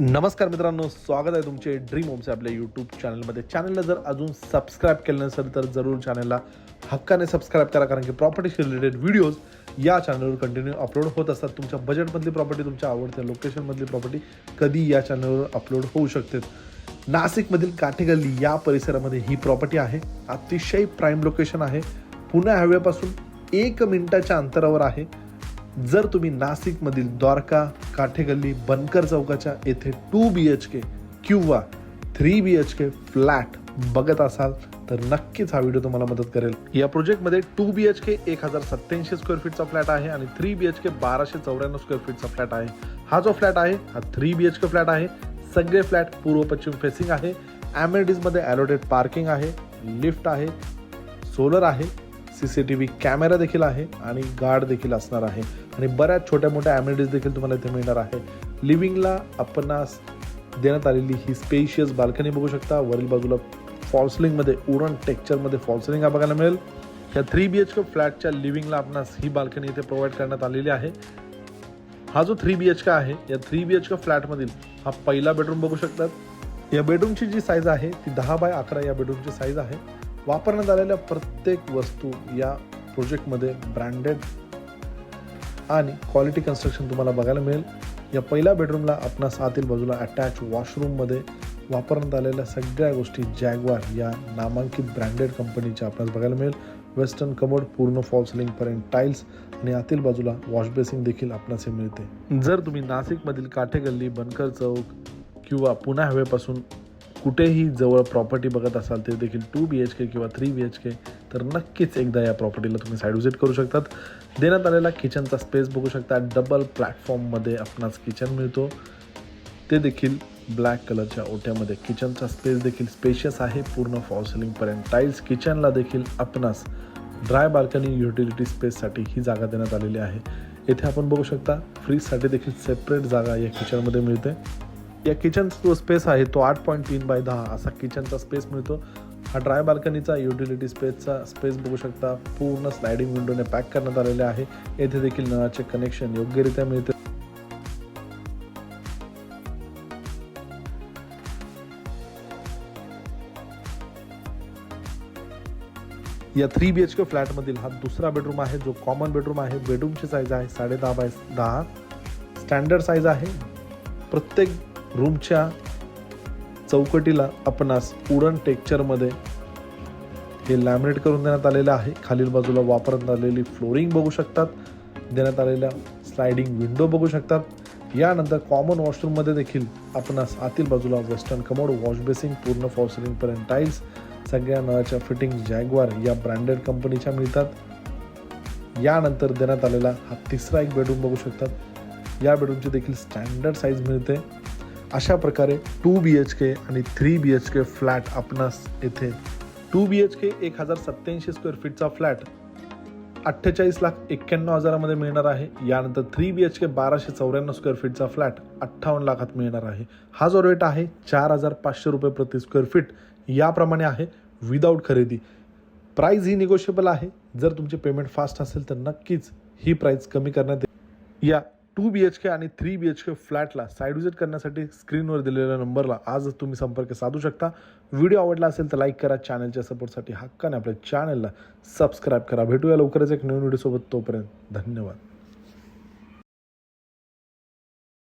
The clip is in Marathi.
नमस्कार मित्रांनो स्वागत आहे तुमचे ड्रीम होमचे आपल्या यूट्यूब चॅनलमध्ये चॅनलला जर अजून सबस्क्राईब केलं नसेल तर जरूर चॅनलला हक्काने सबस्क्राईब करा कारण की प्रॉपर्टीशी रिलेटेड व्हिडिओज या चॅनलवर कंटिन्यू अपलोड होत असतात. तुमच्या बजेटमधली प्रॉपर्टी तुमच्या आवडत्या लोकेशनमधली प्रॉपर्टी कधी या चॅनलवर अपलोड होऊ शकते. नाशिकमधील काठेगल्ली या परिसरामध्ये ही प्रॉपर्टी आहे. अतिशय प्राईम लोकेशन आहे. पुणे हायवेपासून एक मिनिटाच्या अंतरावर आहे. जर तुम्ही नाशिकमधील द्वारका काठेगल्ली बनकर चौकाच्या येथे टू बी एच के किंवा three B H K flat बघत असाल तर नक्कीच हा व्हिडिओ तुम्हाला मदत करेल. या प्रोजेक्टमध्ये टू बी एच के एक हजार सत्याऐंशी स्क्वेअर फीटचा फ्लॅट आहे आणि थ्री बी एच के बाराशे चौऱ्याण्णव स्क्वेअर फीटचा फ्लॅट आहे. हा जो फ्लॅट आहे हा three B H K flat आहे. सगळे फ्लॅट पूर्व पश्चिम फेसिंग आहे. ॲमेडीजमध्ये ॲलोटेड पार्किंग आहे लिफ्ट आहे सोलर आहे. C C T V camera देखील आहे आणि गार्ड देखील असणार आहे. आणि बऱ्याच छोट्या मोठ्या ॲम्युनिटीज देखील तुम्हाला इथे मिळणार आहे. लिव्हिंगला आपणास देण्यात आलेली ही स्पेशियस बाल्कनी बघू शकता. वरील बाजूला फॉल्सलिंगमध्ये उरण टेक्चरमध्ये फॉल्सलिंग हा बघायला मिळेल. या थ्री बी एच के फ्लॅटच्या लिव्हिंगला आपणास ही बाल्कनी इथे प्रोव्हाइड करण्यात आलेली आहे. हा जो थ्री बी एच के आहे या थ्री बी एच के फ्लॅटमधील हा पहिला बेडरूम बघू शकतात. या बेडरूमची जी साईज आहे ती दहा बाय अकरा या बेडरूमची साईज आहे. वापरण्यात आलेल्या प्रत्येक वस्तू या प्रोजेक्टमध्ये ब्रँडेड आणि क्वालिटी कन्स्ट्रक्शन तुम्हाला बघायला मिळेल. या पहिल्या बेडरूमला आपणास आतील बाजूला अटॅच वॉशरूममध्ये वापरण्यात आलेल्या सगळ्या गोष्टी जॅगवार या नामांकित ब्रँडेड कंपनीच्या आपणास बघायला मिळेल. वेस्टर्न कमोड पूर्ण फॉल्स लिंकपर्यंत टाईल्स आणि आतील बाजूला वॉश बेसिंग देखील आपणास हे मिळते. जर तुम्ही नाशिकमधील काठेगल्ली बनकर चौक किंवा पुणे हवेपासून कुठेही जवळ प्रॉपर्टी बघत असाल ते देखील टू बी एच के किंवा थ्री बी एच के तर नक्कीच एकदा या प्रॉपर्टीला तुम्ही साईड व्हिजिट करू शकतात. देण्यात आलेला किचनचा स्पेस बघू शकता. डबल प्लॅटफॉर्ममध्ये आपणास किचन मिळतो. ते देखील ब्लॅक कलरच्या ओट्यामध्ये. किचनचा स्पेस देखील स्पेशियस आहे. पूर्ण फॉल्सिलिंगपर्यंत टाईल्स किचनला देखील आपणास ड्राय बाल्कनी युटिलिटी स्पेससाठी ही जागा देण्यात आलेली आहे. येथे आपण बघू शकता फ्रीजसाठी देखील सेपरेट जागा या किचनमध्ये मिळते. या किचनचा जो स्पेस आहे तो आठ पॉईंट तीन बाय दहा असा किचनचा स्पेस मिळतो. हा ड्राय बाल्कनीचा युटिलिटी स्पेसचा स्पेस बघू शकता. पूर्ण स्लायडिंग विंडोने पॅक करण्यात आलेले आहे. येथे देखील नळाचे कनेक्शन योग्यरित्या मिळते. या थ्री बी एच के फ्लॅटमधील हा दुसरा बेडरूम आहे जो कॉमन बेडरूम आहे. बेडरूमची साईज आहे साडे दहा बाय दहा. स्टँडर्ड साईज आहे. प्रत्येक रूमच्या चौकटीला आपणास उडन टेक्चरमध्ये हे लॅमिनेट करून देण्यात आलेलं आहे. खालील बाजूला वापरण्यात आलेली फ्लोरिंग बघू शकतात. देण्यात आलेल्या स्लायडिंग विंडो बघू शकतात. यानंतर कॉमन वॉशरूममध्ये देखील आपणास आतील बाजूला वेस्टर्न कमोड वॉश बेसिंग पूर्ण फॉर्सलिंगपर्यंत टाईल्स सगळ्या नळाच्या फिटिंग जॅगवार या ब्रँडेड कंपनीच्या मिळतात. यानंतर देण्यात आलेला हा तिसरा एक बेडरूम बघू शकतात. या बेडरूमची देखील स्टँडर्ड साईज मिळते. अशा प्रकारे टू बी एच के आणि three B H K flat आपणास येथे टू बी एच के एक हजार सत्याऐंशी स्क्वेअर फीटचा फ्लॅट अठ्ठेचाळीस लाख एक्क्याण्णव हजारामध्ये मिळणार आहे. यानंतर थ्री बी एच के बाराशे चौऱ्याण्णव स्क्वेअर फीटचा फ्लॅट अठ्ठावन्न लाखात मिळणार आहे. हा जो रेट आहे चार हजार पाचशे रुपये प्रति स्क्वेअर फीट याप्रमाणे आहे विदाऊट खरेदी. प्राईज ही निगोशिएबल आहे. जर तुमचे पेमेंट फास्ट असेल तर नक्कीच ही प्राईज कमी करण्यात येईल. या टू बी एच के आणि थ्री बी एच के फ्लॅटला साईड विजिट करण्यासाठी स्क्रीनवर दिलेल्या नंबरला आजच तुम्ही संपर्क साधू शकता. व्हिडिओ आवडला असेल तर लाईक करा चॅनलच्या सपोर्टसाठी हक्काने आपल्या चॅनलला सबस्क्राईब करा. भेटूया लवकरच एक नवीन व्हिडिओसोबत तोपर्यंत धन्यवाद.